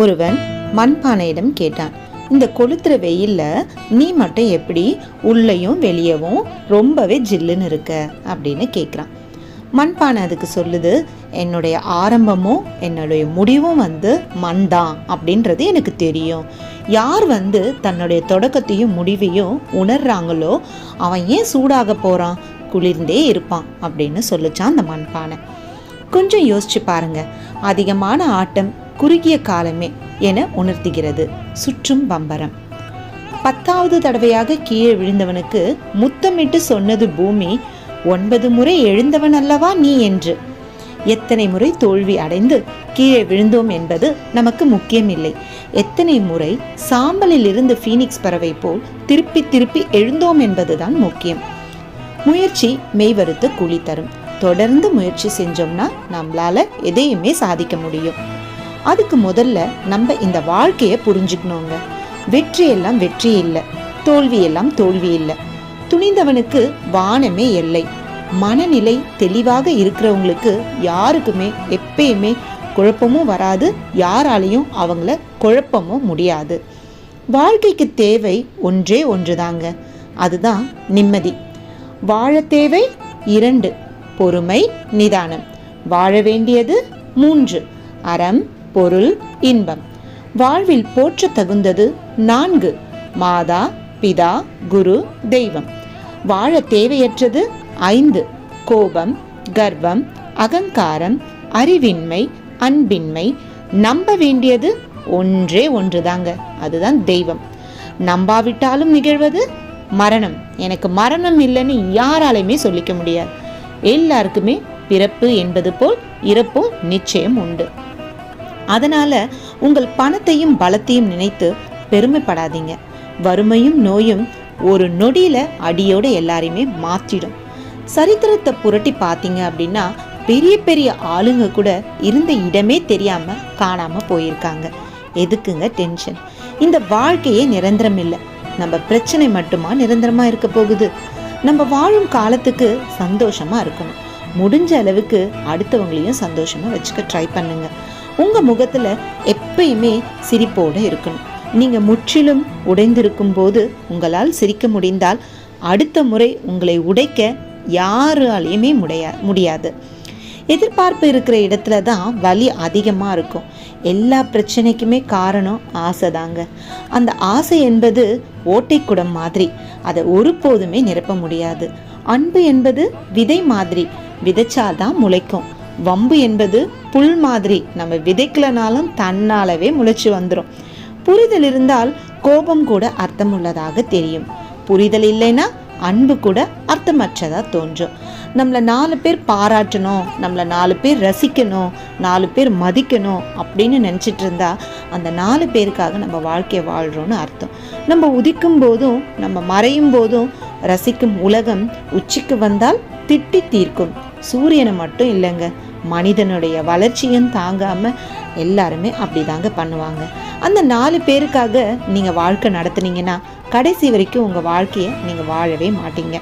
ஒருவன் மண்பானையிடம் கேட்டான் இந்த கொளுத்துற வெயில்ல நீ மட்டும் எப்படி உள்ளேயும் வெளியவும் ரொம்பவே ஜில்லுன்னு இருக்க? அப்படின்னு கேட்குறான் மண்பானை அதுக்கு சொல்லுது என்னுடைய ஆரம்பமும் என்னுடைய முடிவும் வந்து மண் தான் அப்படின்றது எனக்கு தெரியும். யார் வந்து தன்னுடைய தொடக்கத்தையும் முடிவையும் உணர்றாங்களோ அவன் ஏன் சூடாக போகிறான் குளிர்ந்தே இருப்பான் அப்படின்னு சொல்லுச்சான் அந்த மண்பானை. கொஞ்சம் யோசிச்சு பாருங்க அதிகமான ஆட்டம் குறுகிய காலமே என உணர்த்துகிறது. சுற்றும் பம்பரம். பத்தாவது தடவையாக கீழே விழுந்தவனுக்கு முத்தமிட்டு சொன்னது பூமி ஒன்பது முறை எழுந்தவன் அல்லவா நீ என்று? எத்தனை முறை தோல்வி அடைந்து கீழே விழுந்தோம் என்பது நமக்கு முக்கியமில்லை. எத்தனை முறை சாம்பலில் இருந்து ஃபீனிக்ஸ் பறவை போல் திருப்பி திருப்பி எழுந்தோம் என்பதுதான் முக்கியம். முயற்சி மெய்வருத்து கூலி தரும். தொடர்ந்து முயற்சி செஞ்சோம்னா நம்மளால எதையுமே சாதிக்க முடியும். அதுக்கு முதல்ல நம்ம இந்த வாழ்க்கையை புரிஞ்சுக்கணுங்க. வெற்றி எல்லாம் வெற்றி இல்லை. தோல்வி எல்லாம் தோல்வி இல்லை. துணிந்தவனுக்கு வானமே எல்லை. மனநிலை தெளிவாக இருக்கிறவங்களுக்கு யாருக்குமே எப்பயுமே குழப்பமும் வராது. யாராலையும் அவங்கள குழப்பமும் முடியாது. வாழ்க்கைக்கு தேவை ஒன்றே ஒன்றுதாங்க. அதுதான் நிம்மதி. வாழ தேவை இரண்டு. பொறுமை நிதானம். வாழ வேண்டியது மூன்று. அறம் பொருள் இன்பம். வாழ்வில் போற்ற தகுந்தது நான்கு. மாதா பிதா குரு தெய்வம். வாழ தேவையற்றது ஐந்து. கோபம் கர்வம் அகங்காரம் அறிவின்மை அன்பின்மை. நம்ப வேண்டியது ஒன்றே ஒன்றுதாங்க. அதுதான் தெய்வம். நம்பாவிட்டாலும் நிகழ்வது மரணம். எனக்கு மரணம் இல்லைன்னு யாராலையுமே சொல்லிக்க முடியாது. எல்லாருக்குமே பிறப்பு என்பது போல் இறப்பும் நிச்சயம் உண்டு. அதனால் உங்கள் பணத்தையும் பலத்தையும் நினைத்து பெருமைப்படாதீங்க. வறுமையும் நோயும் ஒரு நொடியில் அடியோடு எல்லாரையுமே மாற்றிடும் சரித்திரத்தை புரட்டி பார்த்தீங்க அப்படின்னா பெரிய பெரிய ஆளுங்க கூட இருந்த இடமே தெரியாமல் காணாமல் போயிருக்காங்க. எதுக்குங்க டென்ஷன்? இந்த வாழ்க்கையே நிரந்தரம் இல்லை. நம்ம பிரச்சனை மட்டுமா நிரந்தரமா இருக்க போகுது? நம்ம வாழும் காலத்துக்கு சந்தோஷமா இருக்கணும். முடிஞ்ச அளவுக்கு அடுத்தவங்களையும் சந்தோஷமா வச்சுக்க ட்ரை பண்ணுங்க. உங்கள் முகத்தில் எப்பயுமே சிரிப்போடு இருக்கணும். நீங்கள் முற்றிலும் உடைந்திருக்கும் போது உங்களால் சிரிக்க முடிந்தால் அடுத்த முறை உங்களை உடைக்க யாராலையுமே முடியா முடியாது. எதிர்பார்ப்பு இருக்கிற இடத்துல தான் வலி அதிகமாக இருக்கும். எல்லா பிரச்சனைக்குமே காரணம் ஆசை தாங்க. அந்த ஆசை என்பது ஓட்டைக்குடம் மாதிரி. அதை ஒருபோதுமே நிரப்ப முடியாது. அன்பு என்பது விதை மாதிரி. விதைச்சாதான் முளைக்கும். வம்பு என்பது புல் மாதிரி. நம்ம விதைக்கலனாலும் தன்னாலவே முளைச்சு வந்துடும் புரிதல் இருந்தால் கோபம் கூட அர்த்தம் உள்ளதாக தெரியும். புரிதல் இல்லைன்னா அன்பு கூட அர்த்தமற்றதாக தோன்றும். நம்மளை நாலு பேர் பாராட்டணும் நம்மளை நாலு பேர் ரசிக்கணும் நாலு பேர் மதிக்கணும் அப்படின்னு நினச்சிட்டு இருந்தா அந்த நாலு பேருக்காக நம்ம வாழ்க்கையை வாழ்கிறோன்னு அர்த்தம். நம்ம உதிக்கும் போதும் நம்ம மறையும் போதும் ரசிக்கும் உலகம் உச்சிக்கு வந்தால் திட்டி தீர்க்கும். சூரியனை மட்டும் இல்லைங்க. மனிதனுடைய வளர்ச்சியும் தாங்காமல் எல்லாருமே அப்படிதாங்க பண்ணுவாங்க. அந்த நாலு பேருக்காக நீங்கள் வாழ்க்கை நடத்துனீங்கன்னா கடைசி வரைக்கும் உங்கள் வாழ்க்கையை நீங்கள் வாழவே மாட்டீங்க.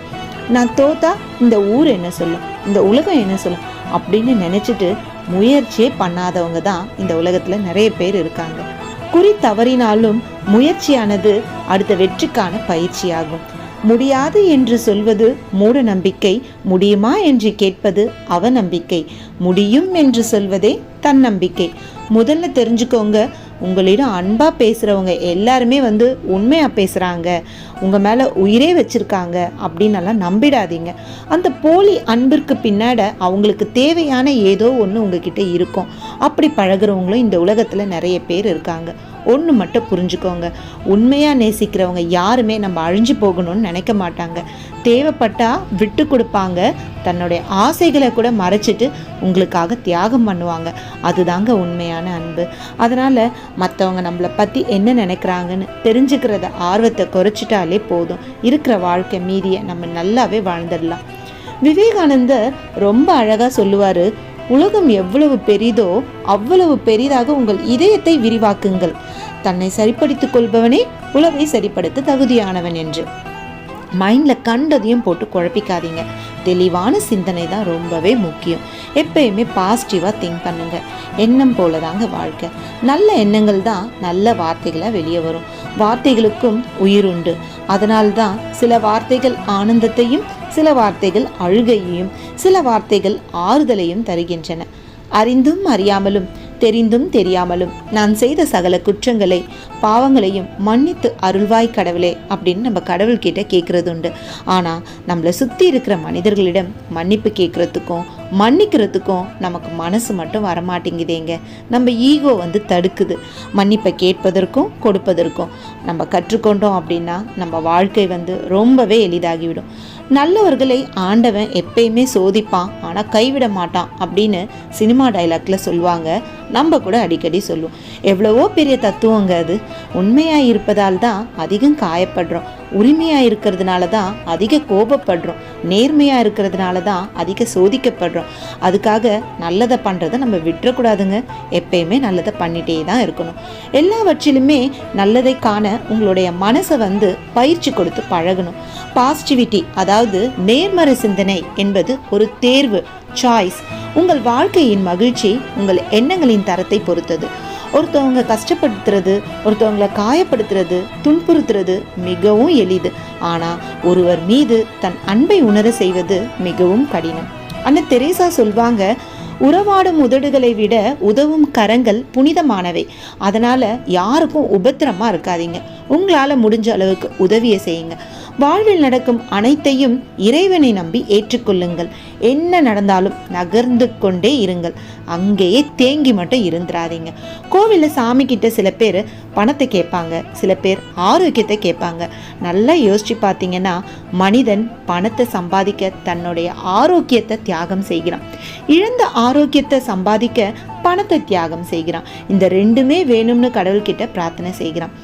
நான் தோத்தா இந்த ஊர் என்ன சொல்லும்? இந்த உலகம் என்ன சொல்லும்? அப்படின்னு நினச்சிட்டு முயற்சியே பண்ணாதவங்க தான் இந்த உலகத்தில் நிறைய பேர் இருக்காங்க. குறி தவறினாலும் முயற்சியானது அடுத்த வெற்றிக்கான பயிற்சியாகும். முடியாது என்று சொல்வது மூட நம்பிக்கை முடியுமா என்று கேட்பது அவநம்பிக்கை. முடியும் என்று சொல்வதே தன்னம்பிக்கை. முதல்ல தெரிஞ்சுக்கோங்க உங்களிடம் அன்பாக பேசுகிறவங்க எல்லாருமே வந்து உண்மையாக பேசுகிறாங்க உங்கள் மேலே உயிரே வச்சுருக்காங்க அப்படின்னெல்லாம் நம்பிடாதீங்க. அந்த போலி அன்பிற்கு பின்னாட அவங்களுக்கு தேவையான ஏதோ ஒன்று உங்ககிட்ட இருக்கும். அப்படி பழகுறவங்களும் இந்த உலகத்தில் நிறைய பேர் இருக்காங்க. ஒன்று மட்டும் புரிஞ்சுக்கோங்க. உண்மையாக நேசிக்கிறவங்க யாருமே நம்ம அழிஞ்சு போகணும்னு நினைக்க மாட்டாங்க. தேவைப்பட்டால் விட்டு கொடுப்பாங்க. தன்னுடைய ஆசைகளை கூட மறைச்சிட்டு உங்களுக்காக தியாகம் பண்ணுவாங்க. அதுதாங்க உண்மையான அன்பு. அதனால் மற்றவங்க நம்மளை பற்றி என்ன நினைக்கிறாங்கன்னு தெரிஞ்சுக்கிறத ஆர்வத்தை குறைச்சிட்டாலே போதும். இருக்கிற வாழ்க்கை மீதியை நம்ம நல்லாவே வாழ்ந்துடலாம். விவேகானந்தர் ரொம்ப அழகாக சொல்லுவார் உலகம் எவ்வளவு பெரிதோ அவ்வளவு பெரிதாக உங்கள் இதயத்தை விரிவாக்குங்கள். தன்னை சரிப்படுத்திக் கொள்பவனே உலகை சரிப்படுத்த தகுதியானவன் என்று. மைண்டில் கண்டதையும் போட்டு குழப்பிக்காதீங்க. தெளிவான சிந்தனை தான் ரொம்பவே முக்கியம். எப்பயுமே பாசிட்டிவாக திங்க் பண்ணுங்க. எண்ணம் போல தாங்க வாழ்க்கை. நல்ல எண்ணங்கள் தான் நல்ல வார்த்தைகளாக வெளியே வரும். வார்த்தைகளுக்கும் உயிர் உண்டு. அதனால்தான் சில வார்த்தைகள் ஆனந்தத்தையும் சில வார்த்தைகள் அழுகையையும் சில வார்த்தைகள் ஆறுதலையும் தருகின்றன. அறிந்தும் அறியாமலும் தெரிந்தும் தெரியாமலும் நான் செய்த சகல குற்றங்களை பாவங்களையும் மன்னித்து அருள்வாய் கடவுளே அப்படின்னு நம்ம கடவுள்கிட்ட கேட்குறது உண்டு ஆனால் நம்மளை சுற்றி இருக்கிற மனிதர்களிடம் மன்னிப்பு கேட்குறதுக்கும் மன்னிக்கிறதுக்கும் நமக்கு மனசு மட்டும் வரமாட்டேங்குதேங்க. நம்ம ஈகோ வந்து தடுக்குது. மன்னிப்பை கேட்பதற்கும் கொடுப்பதற்கும். நம்ம கற்றுக்கொண்டோம் அப்படின்னா நம்ம வாழ்க்கை வந்து ரொம்பவே எளிதாகிவிடும். நல்லவர்களை ஆண்டவன் எப்பயுமே சோதிப்பான் ஆனால் கைவிட மாட்டான் அப்படின்னு சினிமா டைலாக்ல சொல்லுவாங்க. நம்ம கூட அடிக்கடி சொல்லுவோம். எவ்வளவோ பெரிய தத்துவங்க அது. உண்மையாக இருப்பதால் தான் அதிகம் காயப்படுறோம். உரிமையாக இருக்கிறதுனால தான் அதிக கோபப்படுறோம். நேர்மையாக இருக்கிறதுனால தான் அதிக சோதிக்கப்படுறோம். அதுக்காக நல்லதை பண்ணுறதை நம்ம விட்டுறக்கூடாதுங்க. எப்பயுமே நல்லதை பண்ணிகிட்டே தான் இருக்கணும். எல்லாவற்றிலுமே நல்லதை காண உங்களுடைய மனசை வந்து பயிற்சி கொடுத்து பழகணும். பாசிட்டிவிட்டி அதாவது நேர்மறை சிந்தனை என்பது ஒரு தேர்வு சாய்ஸ் உங்கள் வாழ்க்கையின் மகிழ்ச்சி உங்கள் எண்ணங்களின் தரத்தை பொறுத்தது. ஒருத்தவங்க கஷ்டப்படுத்துறது ஒருத்தவங்களை காயப்படுத்துறது துன்புறுத்துறது மிகவும் எளிது. ஆனால் ஒருவர் மீது தன் அன்பை உணர செய்வது மிகவும் கடினம். அண்ணன் தெரேசா சொல்வாங்க உறவாடும் உதடுகளை விட உதவும் கரங்கள் புனிதமானவை. அதனால யாருக்கும் உபத்திரமா இருக்காதீங்க. உங்களால் முடிஞ்ச அளவுக்கு உதவியை செய்யுங்க. வாழ்வில் நடக்கும் அனைத்தையும் இறைவனை நம்பி ஏற்றுக்கொள்ளுங்கள். என்ன நடந்தாலும் நகர்ந்து கொண்டே இருங்கள். அங்கேயே தேங்கி மட்டும் இருந்துடாதீங்க கோவிலில் சாமி கிட்ட சில பேர் பணத்தை கேட்பாங்க. சில பேர் ஆரோக்கியத்தை கேட்பாங்க. நல்லா யோசிச்சு பார்த்தீங்கன்னா மனிதன் பணத்தை சம்பாதிக்க தன்னுடைய ஆரோக்கியத்தை தியாகம் செய்கிறான். இழந்த ஆரோக்கியத்தை சம்பாதிக்க பணத்தை தியாகம் செய்கிறான். இந்த ரெண்டுமே வேணும்னு கடவுள்கிட்ட பிரார்த்தனை செய்கிறான்.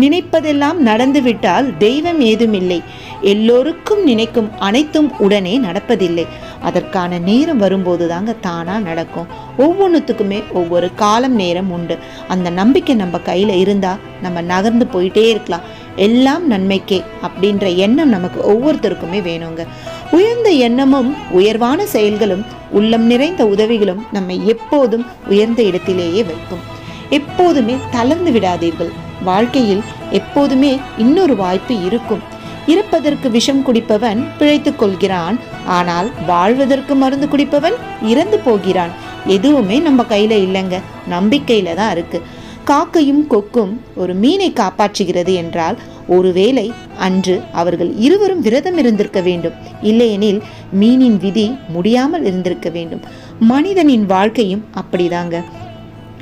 நினைப்பதெல்லாம் நடந்துவிட்டால் தெய்வம் ஏதுமில்லை. எல்லோருக்கும் நினைக்கும் அனைத்தும் உடனே நடப்பதில்லை. அதற்கான நேரம் வரும்போது தாங்க தானாக நடக்கும். ஒவ்வொன்றுத்துக்குமே ஒவ்வொரு காலம் நேரம் உண்டு. அந்த நம்பிக்கை நம்ம கையில் இருந்தால் நம்ம நகர்ந்து போயிட்டே இருக்கலாம். எல்லாம் நன்மைக்கே அப்படின்ற எண்ணம் நமக்கு ஒவ்வொருத்தருக்குமே வேணுங்க. உயர்ந்த எண்ணமும் உயர்வான செயல்களும் உள்ளம் நிறைந்த உதவிகளும் நம்மை எப்போதும் உயர்ந்த இடத்திலேயே வைக்கும். எப்போதுமே தளர்ந்து விடாதீர்கள். வாழ்க்கையில் எப்போதுமே இன்னொரு வாய்ப்பு இருக்கும். இருப்பதற்கு விஷம் குடிப்பவன் பிழைத்துக் கொள்கிறான். ஆனால் வாழ்வதற்கு மருந்து குடிப்பவன் இறந்து போகிறான். எதுவுமே நம்ம கையில இல்லைங்க. நம்பிக்கையில தான் இருக்கு. காக்கையும் கொக்கும் ஒரு மீனை காப்பாற்றுகிறது என்றால் ஒருவேளை அன்று அவர்கள் இருவரும் விரதம் இருந்திருக்க வேண்டும். இல்லையெனில் மீனின் விதி முடியாமல் இருந்திருக்க வேண்டும். மனிதனின் வாழ்க்கையும் அப்படிதாங்க.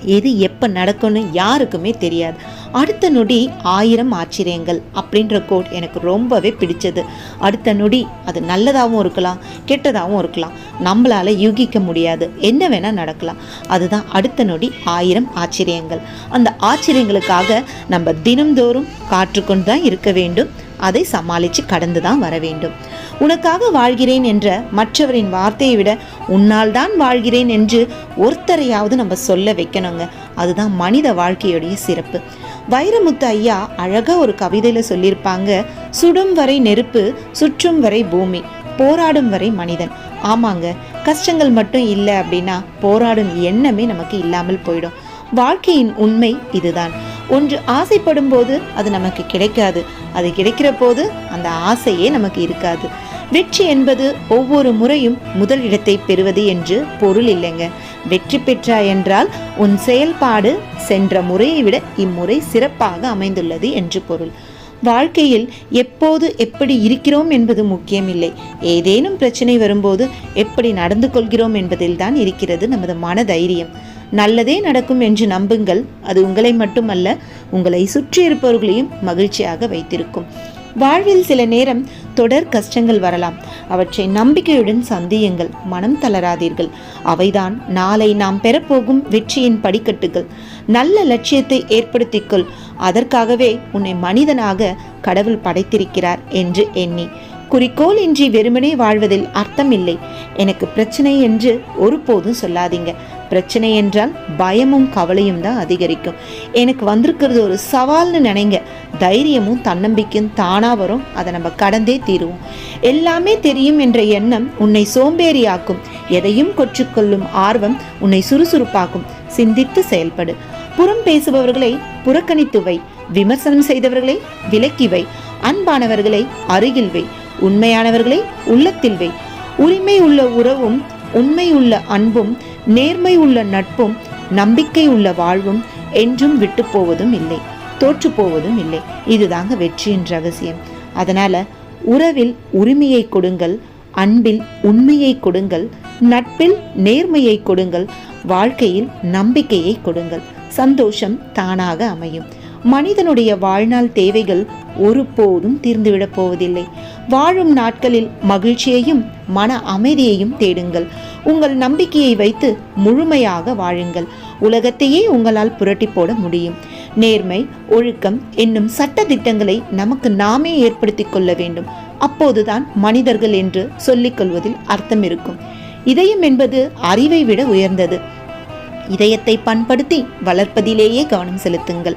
எது எப்போ நடக்கும்னு யாருக்குமே தெரியாது. அடுத்த நொடி ஆயிரம் ஆச்சரியங்கள் அப்படின்ற கோட் எனக்கு ரொம்பவே பிடிச்சது. அடுத்த நொடி அது நல்லதாகவும் இருக்கலாம் கெட்டதாகவும் இருக்கலாம். நம்மளால் யூகிக்க முடியாது. என்ன வேணால் நடக்கலாம். அதுதான் அடுத்த நொடி ஆயிரம் ஆச்சரியங்கள். அந்த ஆச்சரியங்களுக்காக நம்ம தினம்தோறும் காற்றுக்கொண்டு தான் இருக்க வேண்டும். அதை சமாளித்து கடந்து தான் வர வேண்டும். உனக்காக வாழ்கிறேன் என்ற மற்றவரின் வார்த்தையை விட உன்னால் தான் வாழ்கிறேன் என்று ஒருத்தரையாவது நம்ம சொல்ல வைக்கணுங்க. அதுதான் மனித வாழ்க்கையுடைய சிறப்பு. வைரமுத்து ஐயா அழகாக ஒரு கவிதையில் சொல்லியிருப்பாங்க சுடும் வரை நெருப்பு சுற்றும் வரை பூமி போராடும் வரை மனிதன். ஆமாங்க கஷ்டங்கள் மட்டும் இல்லை அப்படின்னா போராடும் எண்ணமே நமக்கு இல்லாமல் போயிடும். வாழ்க்கையின் உண்மை இதுதான். ஒன்று ஆசைப்படும் போது அது நமக்கு கிடைக்காது. அது கிடைக்கிற போது அந்த ஆசையே நமக்கு இருக்காது. வெற்றி என்பது ஒவ்வொரு முறையும் முதல் இடத்தை பெறுவது என்று பொருள் இல்லைங்க. வெற்றி பெற்றாய் என்றால் உன் செயல்பாடு சென்ற முறையை விட இம்முறை சிறப்பாக அமைந்துள்ளது என்று பொருள். வாழ்க்கையில் எப்போது எப்படி இருக்கிறோம் என்பது முக்கியமில்லை ஏதேனும் பிரச்சனை வரும்போது எப்படி நடந்து கொள்கிறோம் என்பதில்தான் இருக்கிறது நமது மன தைரியம் நல்லதே நடக்கும் என்று நம்புங்கள். அது உங்களை மட்டுமல்ல உங்களை சுற்றி இருப்பவர்களையும் மகிழ்ச்சியாக வைத்திருக்கும். வாழ்வில் சில நேரம் தொடர் கஷ்டங்கள் வரலாம். அவற்றை நம்பிக்கையுடன் சந்தியுங்கள். மனம் தளராதீர்கள். அவைதான் நாளை நாம் பெறப்போகும் வெற்றியின் படிக்கட்டுகள். நல்ல லட்சியத்தை ஏற்படுத்திக்கொள். அதற்காகவே உன்னை மனிதனாக கடவுள் படைத்திருக்கிறார் என்று எண்ணி. குறிக்கோள் இன்றி வெறுமனே வாழ்வதில் அர்த்தம் இல்லை எனக்கு பிரச்சனை என்று ஒருபோதும் சொல்லாதீங்க. பிரச்சனை என்றால் பயமும் கவலையும் தான் அதிகரிக்கும். எனக்கு வந்திருக்கிறது ஒரு சவால்னு நினைங்க. தைரியமும் தன்னம்பிக்கையும் தானாக வரும். அதை நம்ம கடந்தே தீருவோம். எல்லாமே தெரியும் என்ற எண்ணம் உன்னை சோம்பேறியாக்கும். எதையும் கொற்றுக்கொள்ளும் ஆர்வம் உன்னை சுறுசுறுப்பாக்கும். சிந்தித்து செயல்படு. புறம் பேசுபவர்களை புறக்கணித்து வை. விமர்சனம் செய்தவர்களை விலக்கி வை. அன்பானவர்களை அருகில் வை. உண்மையானவர்களை உள்ளத்தில் வை. உரிமை உள்ள உறவும் உண்மையுள்ள அன்பும் நேர்மை உள்ள நட்பும் நம்பிக்கை உள்ள வாழ்வும் என்றும் விட்டு போவதும் இல்லை தோற்று போவதும் இல்லை. இதுதாங்க வெற்றியின் ரகசியம். அதனால உறவில் உரிமையை கொடுங்கள் அன்பில் உண்மையை கொடுங்கள் நட்பில் நேர்மையை கொடுங்கள் வாழ்க்கையில் நம்பிக்கையை கொடுங்கள். சந்தோஷம் தானாக அமையும். மனிதனுடைய வாழ்நாள் தேவைகள் ஒருபோதும் தீர்ந்துவிடப் போவதில்லை. வாழும் நாட்களில் மகிழ்ச்சியையும் மன அமைதியையும் தேடுங்கள். உங்கள் நம்பிக்கையை வைத்து முழுமையாக வாழுங்கள். உலகத்தையே உங்களால் புரட்டி போட முடியும். நேர்மை ஒழுக்கம் என்னும் சட்ட திட்டங்களை நமக்கு நாமே ஏற்படுத்தி கொள்ள வேண்டும். அப்போதுதான் மனிதர்கள் என்று சொல்லிக் கொள்வதில் அர்த்தம் இருக்கும். இதயம் என்பது அறிவை விட உயர்ந்தது. இதயத்தை பண்படுத்தி வளர்ப்பதிலேயே கவனம் செலுத்துங்கள்.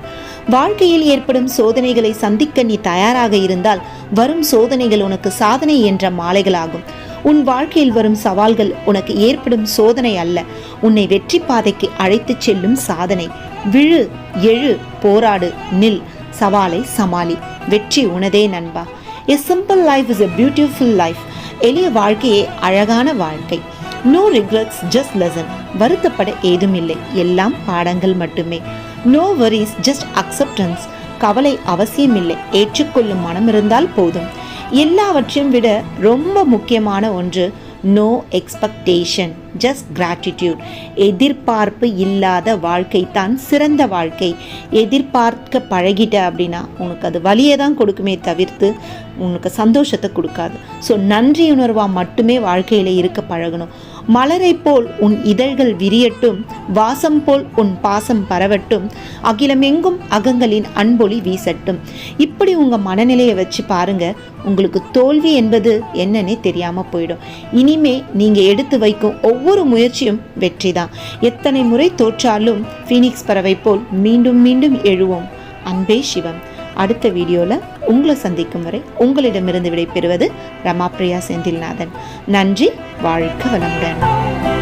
வாழ்க்கையில் ஏற்படும் சோதனைகளை சந்திக்க நீ தயாராக இருந்தால் வரும் சோதனைகள் உனக்கு சாதனை என்ற மாலைகளாகும். உன் வாழ்க்கையில் வரும் சவால்கள் உனக்கு ஏற்படும் சோதனை அல்ல. உன்னை வெற்றி பாதைக்கு அழைத்துச் செல்லும் சாதனை. விழு எழு போராடு நில். சவாலை சமாளி. வெற்றி உனதே நண்பா. A simple life is a beautiful life எளிய வாழ்க்கையே அழகான வாழ்க்கை. நோ ரிக்ரெட்ஸ் ஜஸ்ட் லெசன் வருத்தப்பட ஏதும் இல்லை எல்லாம் பாடங்கள் மட்டுமே. நோ வரிஸ் ஜஸ்ட் அக்செப்டன்ஸ் கவலை அவசியமில்லை. ஏற்றுக்கொள்ளும் மனம் இருந்தால் போதும். எல்லாவற்றையும் விட ரொம்ப முக்கியமான ஒன்று நோ எக்ஸ்பெக்டேஷன் ஜஸ்ட் கிராட்டிடியூட் எதிர்பார்ப்பு இல்லாத வாழ்க்கை தான் சிறந்த வாழ்க்கை. எதிர்பார்க்க பழகிட்ட அப்படின்னா உனக்கு அது வழியை தான் கொடுக்குமே தவிர்த்து உனக்கு சந்தோஷத்தை கொடுக்காது. ஸோ நன்றி உணர்வாக மட்டுமே வாழ்க்கையில் இருக்க பழகணும். மலரை போல் உன் இதழ்கள் விரியட்டும் வாசம் போல் உன் பாசம் பரவட்டும் அகிலமெங்கும் அகங்களின் அன்பொளி வீசட்டும். இப்படி உங்கள் மனநிலையை வச்சு பாருங்க உங்களுக்கு தோல்வி என்பது என்னன்னே தெரியாமல் போயிடும். இனிமே நீங்கள் எடுத்து வைக்கும் ஒவ்வொரு முயற்சியும் வெற்றி தான் எத்தனை முறை தோற்றாலும் ஃபீனிக்ஸ் பறவை போல் மீண்டும் மீண்டும் எழுவோம். அன்பே சிவம். அடுத்த வீடியோவில் உங்களை சந்திக்கும் வரை உங்களிடமிருந்து விடைபெறுவது ரமாப்ரியா செந்தில்நாதன். நன்றி வாழ்க வளமுடன்.